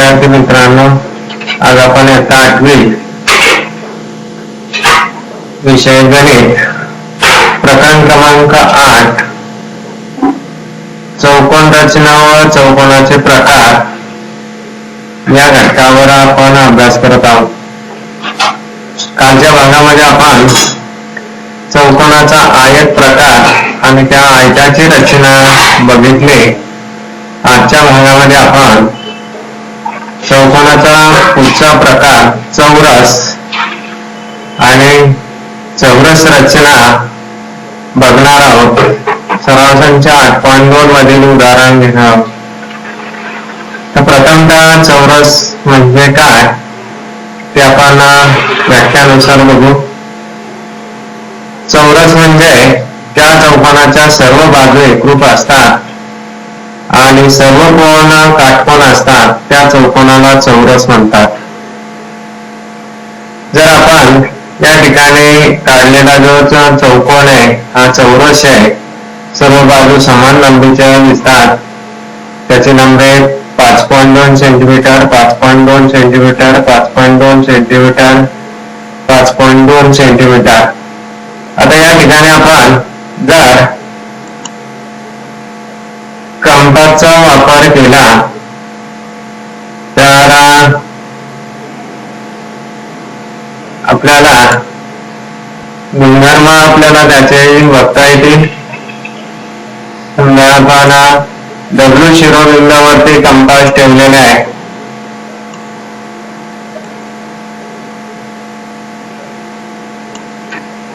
विद्यार्थी मित्रांनो आज आपण इयत्ता आठवी विषय गणित. प्रकरण क्रमांक आठ. चौकोन रचना व चौकोनाचे प्रकार. या घटकावर आपण अभ्यास करत आहोत. कालच्या भागामध्ये आपण चौकोनाचा आयत प्रकार आणि त्या आयताची रचना बघितली. आजच्या भागामध्ये आपण पुढचा प्रकार चौरस. आणि चौरस रचना बघणार आहोत. सराव आठ पॉईंट दोन मधील उदाहरण घेणार आहोत. तर प्रथमतः चौरस म्हणजे काय? ते आपण व्याख्यानुसार बघू. चौरस म्हणजे त्या चौकोनाच्या सर्व बाजू एकरूप असतात. आणि सर्व कोण काटकोण असतात त्या चौकोनाला चौरस म्हणतात. जर आपण या ठिकाणी काढलेला जो चौकोन आहे हा चौरस आहे सर्व बाजू समान लांबीच्या दिसतात. त्याची लांबी पाच पॉईंट दोन सेंटीमीटर पाच पॉईंट दोन सेंटीमीटर पाच पॉईंट दोन सेंटीमीटर पाच पॉईंट दोन सेंटीमीटर आता या ठिकाणी आपण जर शब्दाचा वापर केला तर आपल्याला गुणधर्म आपल्याला त्याचे बघता येतील. समजा दगडू शिरोबिंदावरती कंपास ठेवलेला आहे.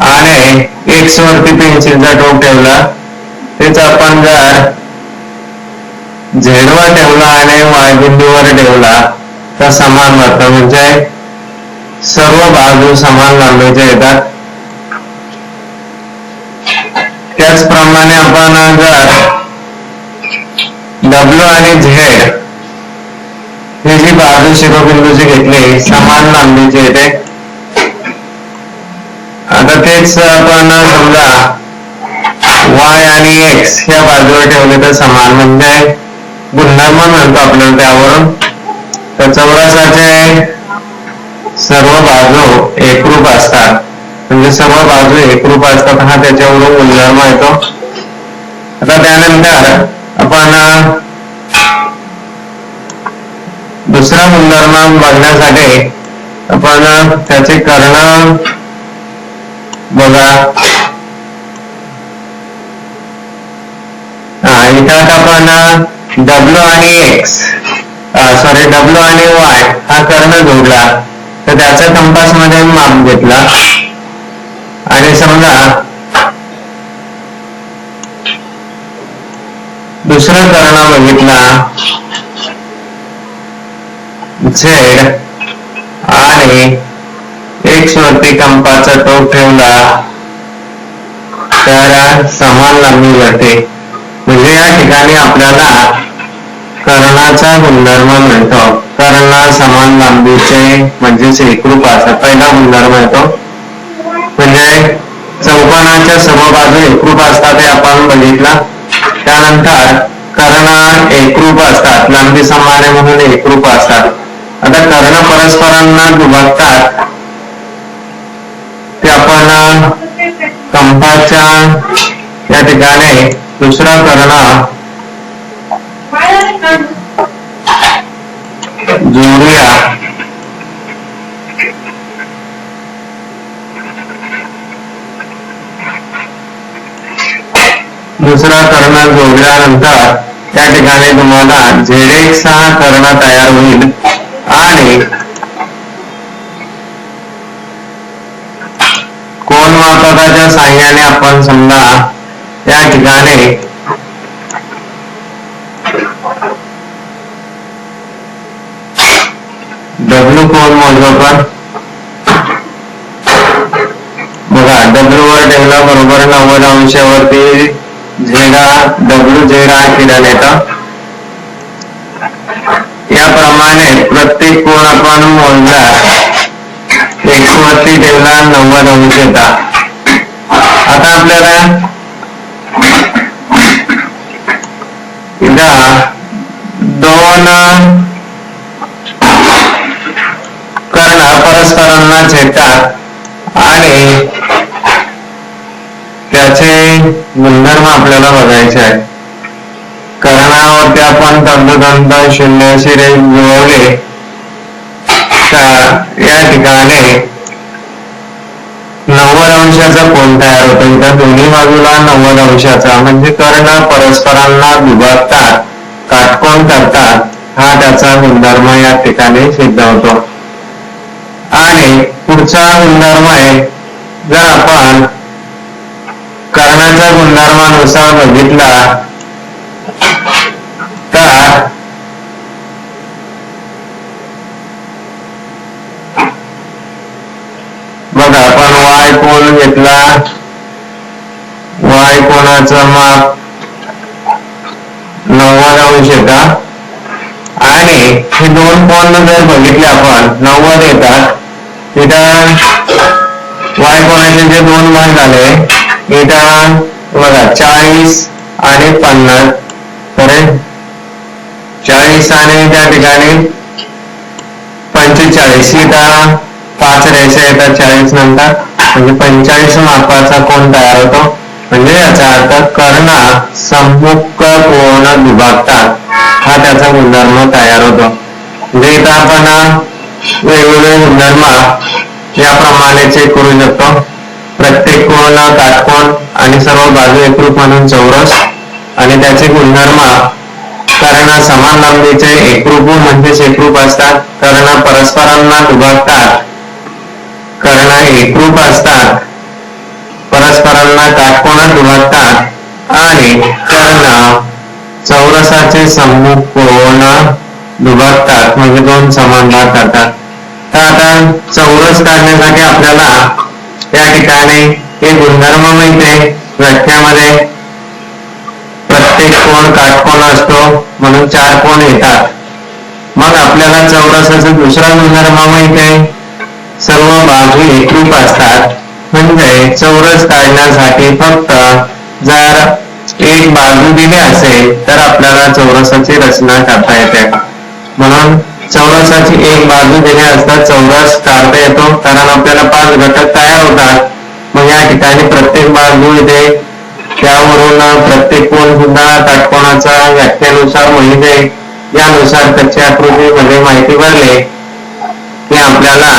आणि एक्स वरती पेन्सिलचा टोक ठेवला. तेच आपण जर झेडवर ठेवला आणि वायबिंदूवर ठेवला तर समान होतं म्हणजे सर्व बाजू समान लांबीच्या येतात. त्याचप्रमाणे आपण जर डब्ल्यू आणि झेड ही जी बाजू शिरोबिंदूची घेतली समान लांबीची येते. आता तेच आपण समजा वाय आणि एक्स या बाजूवर ठेवले तर समान. म्हणजे गुणधर्म म्हणतो आपल्याला त्यावरून तर चौरसाचे सर्व बाजू एकरूप असतात. म्हणजे सर्व बाजू एकरूप असतात हा त्याच्यावरून गुणधर्म येतो आता त्यानंतर आपण दुसरा गुणधर्म बघण्यासाठी आपण त्याचे कर्ण बघा इथं आपण डब्ल्यू आणि एक्स सॉरी डब्ल्यू आणि वाय हा कर्ण जोडला. तर त्याचा कंपासमध्ये माप घेतला. आणि समजा दुसरा कर्ण बघितला. झेड आणि एक्स वरती कंपाचा टोक ठेवला. तर समान लांबी जाते म्हणजे या ठिकाणी आपल्याला कर्णाचा गुणधर्म मिळतो. कर्ण समान लांबीचे म्हणजेच एकरूप असतात. पहिला गुणधर्म येतो. म्हणजे चौकोनाच्या सर्व बाजू एकरूप असतात हे आपण बघितला. त्यानंतर कर्ण एकरूप असतात. लांबी समान आहे म्हणून एकरूप असतात. आता कर्ण परस्परांना दुभागतात ते आपण कंपाच्या या ठिकाणी दुसरा कर्ण जोडूया दुसरा कर्ण त्या ठिकाणी तुम्हाला झेडेक्स हा कर्ण तयार होईल. आणि कोण मापकाच्या साह्याने आपण समजा त्या ठिकाणी डब्ल्यू कोण मोजू आपण बघा डब्ल्यू वर ठेवला बरोबर नव्वद अंशावरती झेडा डब्ल्यू झेडा फिरल येतं याप्रमाणे प्रत्येक कोण आपण मोजला एकवरती ठेवला नव्वद अंश येता आता आपल्याला दोन कर्ण परस्परांना झेडतात बघायचे आहे कर्णावरती आपण तंतोतंत शून्य शिरे जुळवले तर या ठिकाणी नव्वद अंशाचा कोण तयार होतो? इथं दोन्ही बाजूला नव्वद अंशाचा. म्हणजे कर्ण परस्परांना विभागतात काटकोण करतात हा त्याचा गुणधर्म या ठिकाणी सिद्ध होतो. आणि पुढचा गुणधर्म आहे जर आपण कर्णाच्या बघितला तर बघा आपण वाय कोण घेतला? वाय कोणाचं माप? नव्वद अंश येतात आणि हे दोन कोण जर बघितले आपण नव्वद येतात. तिथं वाय कोणाचे जे दोन भाग झाले इथं बघा चाळीस आणि पन्नास. तर चाळीस आणि त्या ठिकाणी पंचेचाळीस. ही इथं पाच रेषा येतात चाळीस नंतर. म्हणजे पंचेचाळीस मापाचा कोण तयार होतो? म्हणजे याचा अर्थ कर्णा सम्मुख कोण विभागतात. हा त्याचा गुणधर्म तयार होतो. म्हणजे इथं आपण वेगवेगळे गुणधर्म याप्रमाणे चेक करू शकतो. प्रत्येक कोण काटकोण आणि सर्व बाजू एकरूप म्हणून चौरस आणि त्याचे गुणधर्म कर्ण समान लांबीचे एकरूप म्हणजेच एकरूप असतात. कर्ण परस्परांना दुभागतात कर्ण एकरूप असतात. परस्परांना काटकोणात दुभागतात आणि कर्ण चौरसाचे सम्मुख कोण दुभागतात म्हणजे दोन समान भाग करतात. तर आता चौरस काढण्यासाठी आपल्याला या ठिकाणी हे गुणधर्म माहिती व्याख्यामध्ये प्रत्येक कोण काटकोण असतो म्हणून चार कोण येतात. मग आपल्याला चौरसाचा दुसरा गुणधर्म माहीत आहे सर्व बाजू एकरूप असतात. म्हणजे चौरस काढण्यासाठी फक्त जर एक बाजू दिली असेल तर आपल्याला चौरसाची रचना करता येते. म्हणून चौरसाची एक बाजू दिली असता चौरस काढता येतो कारण आपल्याला पाच घटक तयार होतात. मग या ठिकाणी प्रत्येक बाळ मूळ दे त्यावरून प्रत्येक कोण सुद्धा काटकोणाचा व्याख्यानुसार महिने यानुसार त्याच्या आकृतीमध्ये माहिती भरले की आपल्याला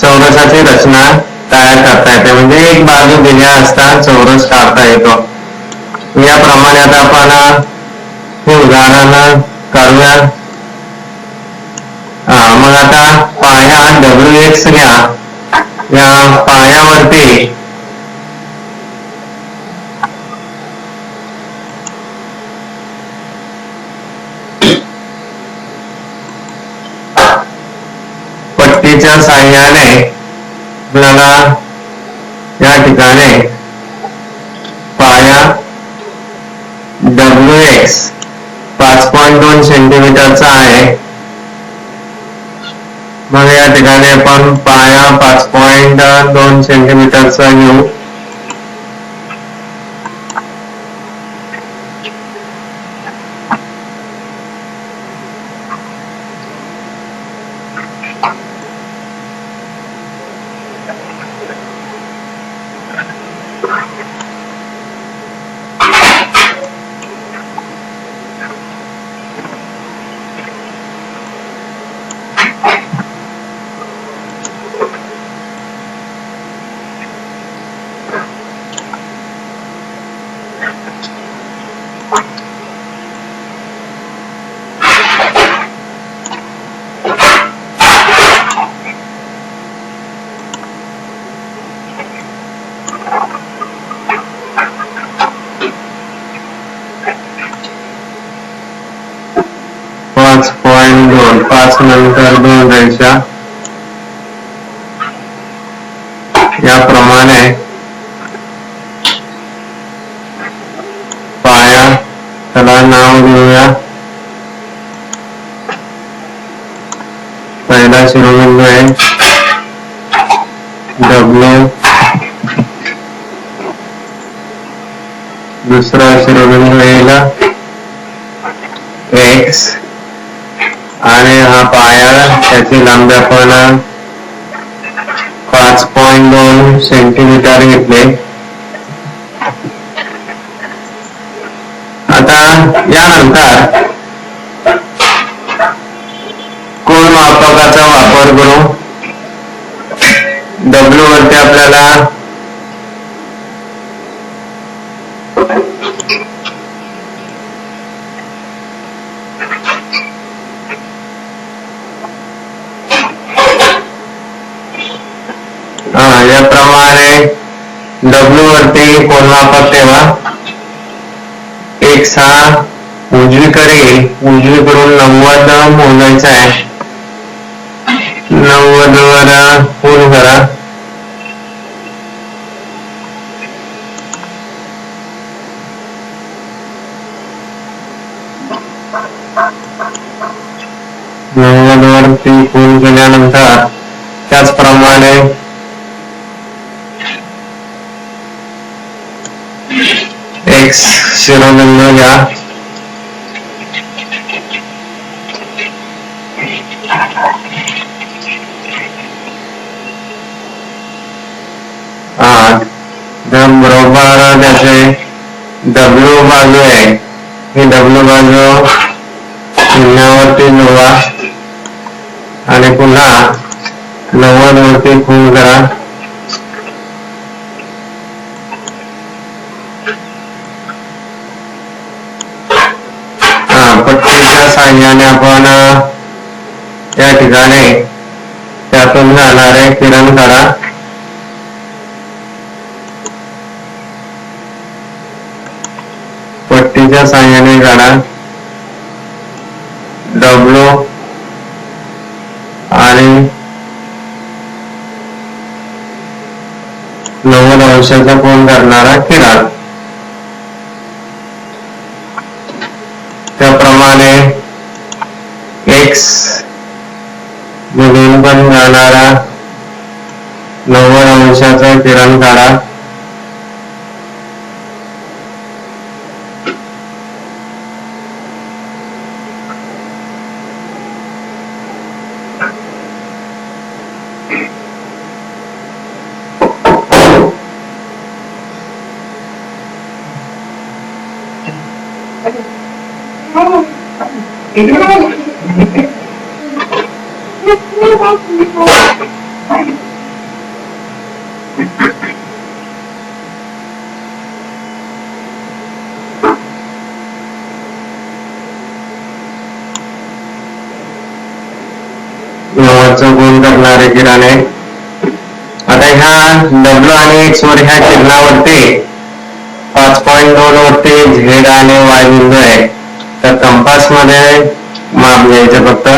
चौरसाची रचना तयार करता येते. म्हणजे एक बाजू दिल्या असता चौरस काढता येतो. याप्रमाणे आता आपण हे उदाहरण काढूया मग आता पाया डब्ल्यू एक्स घ्या. या पायावरती पट्टीच्या साह्याने आपल्याला या ठिकाणी पाया डब्ल्यू एक्स पाच पॉईंट दोन सेंटीमीटरचा आहे. मग या ठिकाणी आपण पाया पाच पॉईंट दोन सेंटीमीटरचा घेऊ पाच पॉईंट दोन पाच नंतर दोन रेषा याप्रमाणे पाया त्याला नाव देऊया. पहिला शिरोबिंदू आहे. डब्ल्यू दुसरा शिरोबिंदू येईल एक्स आणि हा पाया त्याची लांबी आपण पाच पॉईंट दोन सेंटीमीटर घेतले. आता यानंतर कोण मापकाचा वापर करू? डब्ल्यू वरती आपल्याला हा याप्रमाणे डब्ल्यू वरती कोण मापक ठेवा. एक हा उजवीकडे उजवीकडून नव्वद मोजायचा आहे. नव्वद वर पूर्ण करा. नव्वद वरती पूर्ण केल्यानंतर त्याचप्रमाणे एक शिरोबिंदू घ्या आठ जर बरोबर त्याचे डब्ल्यू बाजू आहे ही डब्ल्यू बाजू शून्यावरती जोडा आणि पुन्हा नव्वद वरती खून करा हा पट्टीच्या साह्याने आपण या ठिकाणी त्यातून जाणारे किरण काढा. पट्टीच्या साह्याने काढा. डब्ल्यू आणि नव्वद अंशाचा कोण करणारा किरण त्याप्रमाणे एक्स मधून पण जाणारा नव्वद अंशाचा किरण काढा नव्वदचा करणारे आता ह्या डब्ल्यू आणि एक्स वर ह्या चिन्हावरती पाच पॉईंट दोन वरती झेड आणि वाय बिंदू आहे तर कंपासमध्ये माप घ्यायचे फक्त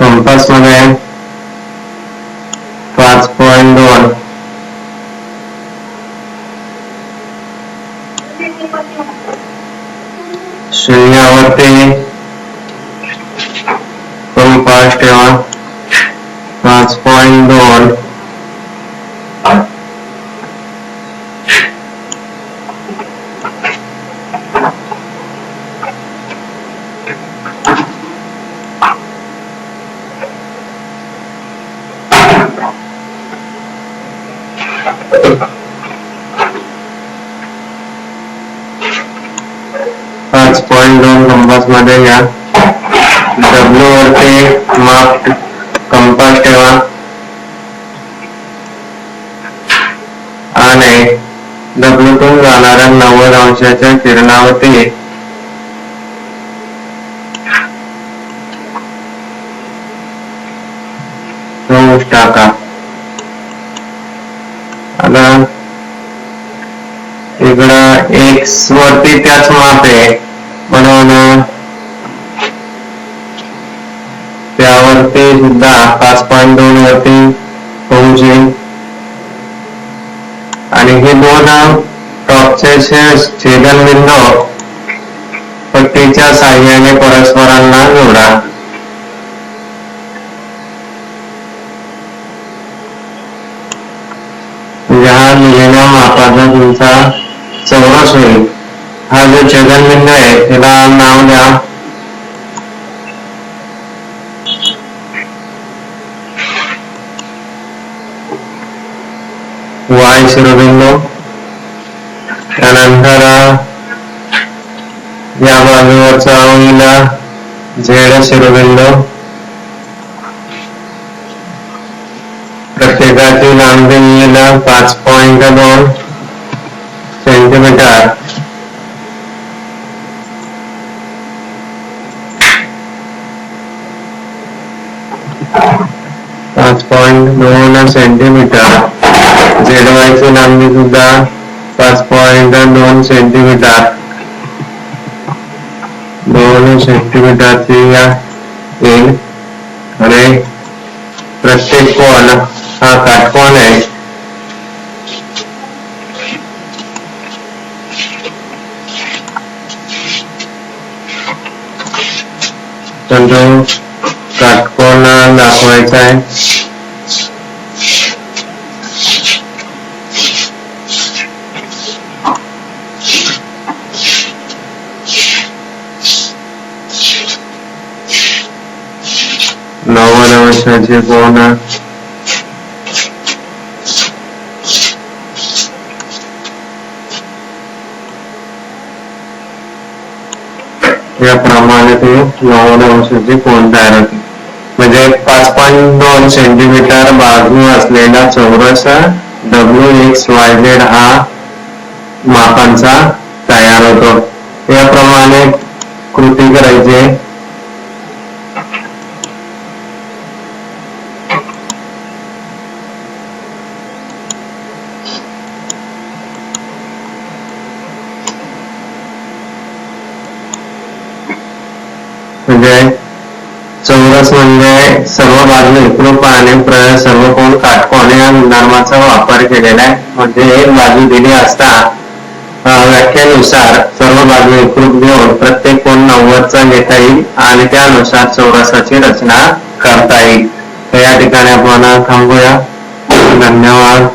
कंपासमध्ये पाच पॉईंट दोन शून्यावरती कंपास ठेवा पाच पॉईंट दोन पाच पॉईंट दोन कंपास मध्ये घ्या डब्ल्यू वरती माप कंपास ठेवा. आणि डब्ल्यूतून जाणाऱ्या नव्वद अंशाच्या किरणावरती कंस टाका. आता इकडं एक्स वरती त्याच माप आहे. वरती दहा पाच पॉईंट दोन वरती पोहोचले आणि हे दोन टॉपचे छेदन बिंदू पट्टीच्या साह्याने परस्परांना जोडा. या लिहिलेल्या मापाचा तुमचा चौरस होईल. हा जो छेदन बिंदू आहे त्याला नाव द्या. त्यानंतर या बाजूवरचा होईल झेड शिरोबिंदू प्रत्येकाची लांबी येईल पाच पॉईंट दोन सेंटीमीटर पाच पॉईंट दोन सेंटीमीटर झेडवायची लांबी सुद्धा पाच पॉईंट दोन सेंटीमीटर दोन सेंटीमीटरची या येईल आणि प्रत्येक कोण हा काटकोण आहे तर तो काटकोण दाखवायचा आहे नव्वद अंशाचे कोण याप्रमाणे ते नव्वद अंशाचे कोण तयार होते? म्हणजे पाच पॉईंट दोन सेंटीमीटर बाजू असलेला चौरस डब्ल्यू एक्स वाय झेड हा मापांचा तयार होतो. याप्रमाणे कृती करायची. म्हणजे चौरस म्हणजे सर्व बाजू एकरूप पाहणे सर्व कोण काटकोण या नामाचा वापर केलेला आहे. म्हणजे एक बाजू दिली असता व्याख्यानुसार व्याख्येनुसार सर्व बाजू एकरूप घेऊन प्रत्येक कोण नव्वदचा घेता येईल आणि त्यानुसार चौरसाची रचना करता येईल. तर या ठिकाणी आपण थांबूया. धन्यवाद.